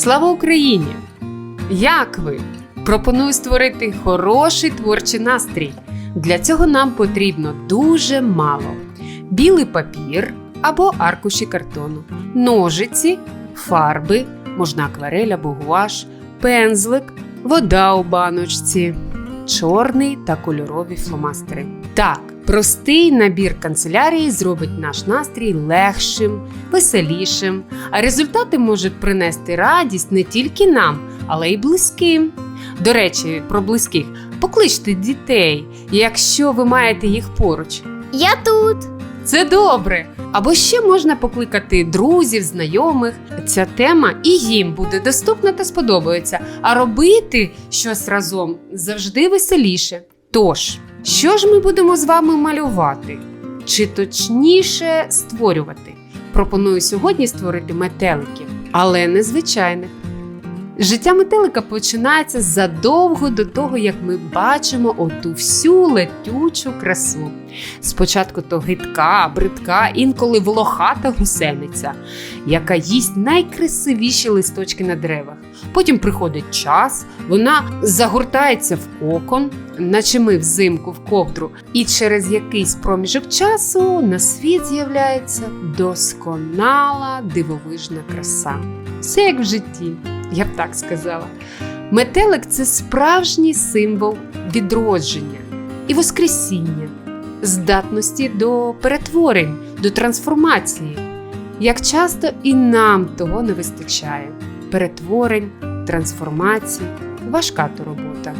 Слава Україні! Як ви? Пропоную створити хороший творчий настрій. Для цього нам потрібно дуже мало: білий папір або аркуші картону, ножиці, фарби, можна акварель або гуаш, пензлик, вода у баночці, чорний та кольорові фломастери. Так, простий набір канцелярії зробить наш настрій легшим, веселішим, а результати можуть принести радість не тільки нам, але й близьким. До речі, про близьких. Покличте дітей, якщо ви маєте їх поруч. Я тут. Це добре. Або ще можна покликати друзів, знайомих. Ця тема і їм буде доступна та сподобається. А робити щось разом завжди веселіше. Тож, що ж ми будемо з вами малювати? Чи точніше створювати? Пропоную сьогодні створити метеликів, але не звичайних. Життя метелика починається задовго до того, як ми бачимо оту всю летючу красу. Спочатку то гидка, бридка, інколи волохата гусениця, яка їсть найкрасивіші листочки на деревах. Потім приходить час, вона загортається в кокон, наче ми взимку в ковдру, і через якийсь проміжок часу на світ з'являється досконала дивовижна краса. Все як в житті, я б так сказала. Метелик це справжній символ відродження і воскресіння, здатності до перетворень, до трансформації. Як часто і нам того не вистачає перетворень, трансформацій, важка то робота.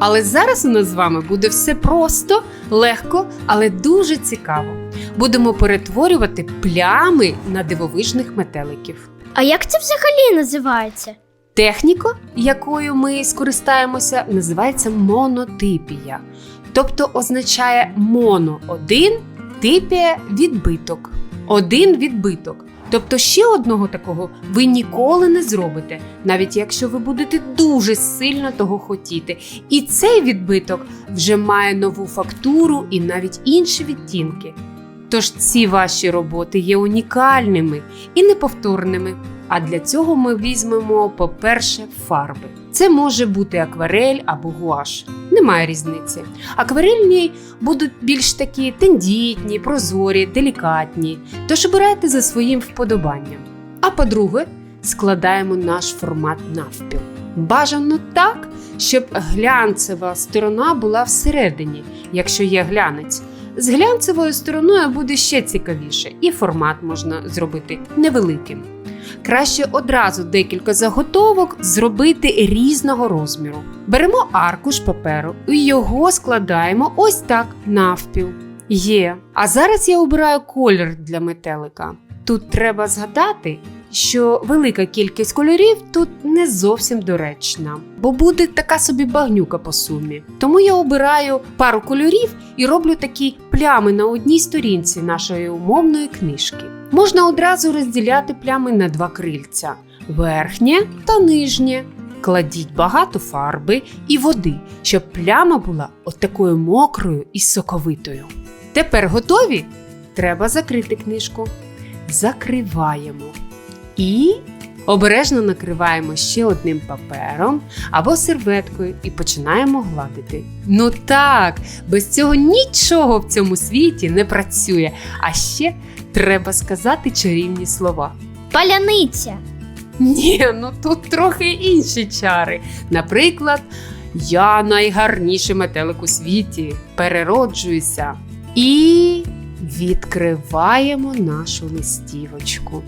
Але зараз у нас з вами буде все просто, легко, але дуже цікаво. Будемо перетворювати плями на дивовижних метеликів. А як це взагалі називається? Техніка, якою ми скористаємося, називається монотипія, тобто означає моно один, типія відбиток. Один відбиток. Тобто ще одного такого ви ніколи не зробите, навіть якщо ви будете дуже сильно того хотіти. І цей відбиток вже має нову фактуру і навіть інші відтінки. Тож ці ваші роботи є унікальними і неповторними. А для цього ми візьмемо, по-перше, фарби. Це може бути акварель або гуаш. Немає різниці. Акварельні будуть більш такі тендітні, прозорі, делікатні. Тож обирайте за своїм вподобанням. А по-друге, складаємо наш формат навпіл. Бажано так, щоб глянцева сторона була всередині, якщо є глянець. З глянцевою стороною буде ще цікавіше, і формат можна зробити невеликим. Краще одразу декілька заготовок зробити різного розміру. Беремо аркуш паперу і його складаємо ось так навпіл. Є. А зараз я обираю колір для метелика. Тут треба згадати, що велика кількість кольорів тут не зовсім доречна, бо буде така собі багнюка по сумі. Тому я обираю пару кольорів і роблю такі плями на одній сторінці нашої умовної книжки. Можна одразу розділяти плями на два крильця: верхнє та нижнє. Кладіть багато фарби і води, щоб пляма була от такою мокрою і соковитою. Тепер готові? Треба закрити книжку. Закриваємо. І обережно накриваємо ще одним папером або серветкою і починаємо гладити. Ну так, без цього нічого в цьому світі не працює. А ще треба сказати чарівні слова. Паляниця. Ні, ну тут трохи інші чари. Наприклад, я найгарніший метелик у світі, перероджуюся. І відкриваємо нашу листівочку.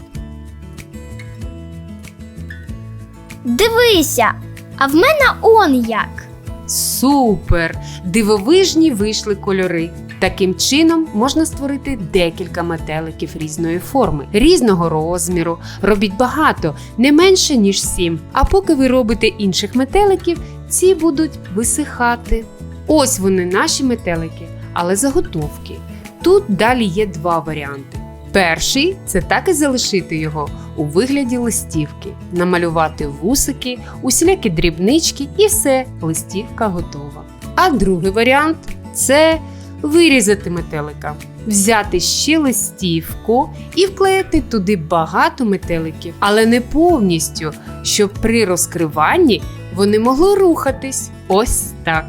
Дивися, а в мене он як. Супер! Дивовижні вийшли кольори. Таким чином можна створити декілька метеликів різної форми, різного розміру. Робіть багато, не менше ніж сім. А поки ви робите інших метеликів, ці будуть висихати. Ось вони, наші метелики, але заготовки. Тут далі є два варіанти. Перший це так і залишити його у вигляді листівки, намалювати вусики, усілякі дрібнички і все, листівка готова. А другий варіант це вирізати метелика, взяти ще листівку і вклеїти туди багато метеликів, але не повністю, щоб при розкриванні вони могли рухатись. Ось так.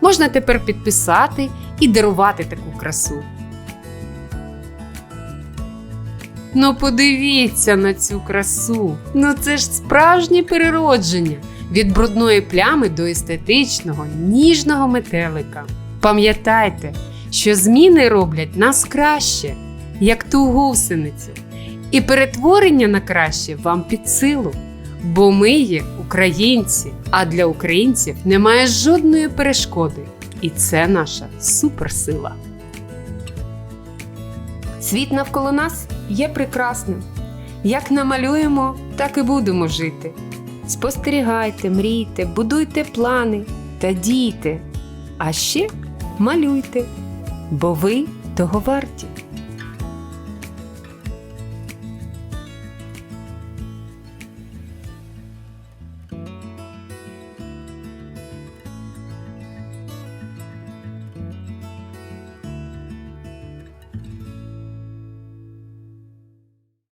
Можна тепер підписати і дарувати таку красу. Ну, подивіться на цю красу. Ну це ж справжнє переродження від брудної плями до естетичного, ніжного метелика. Пам'ятайте, що зміни роблять нас краще, як ту гусеницю, і перетворення на краще вам під силу. Бо ми є українці, а для українців немає жодної перешкоди. І це наша суперсила. Світ навколо нас є прекрасним. Як намалюємо, так і будемо жити. Спостерігайте, мрійте, будуйте плани та дійте. А ще малюйте, бо ви того варті.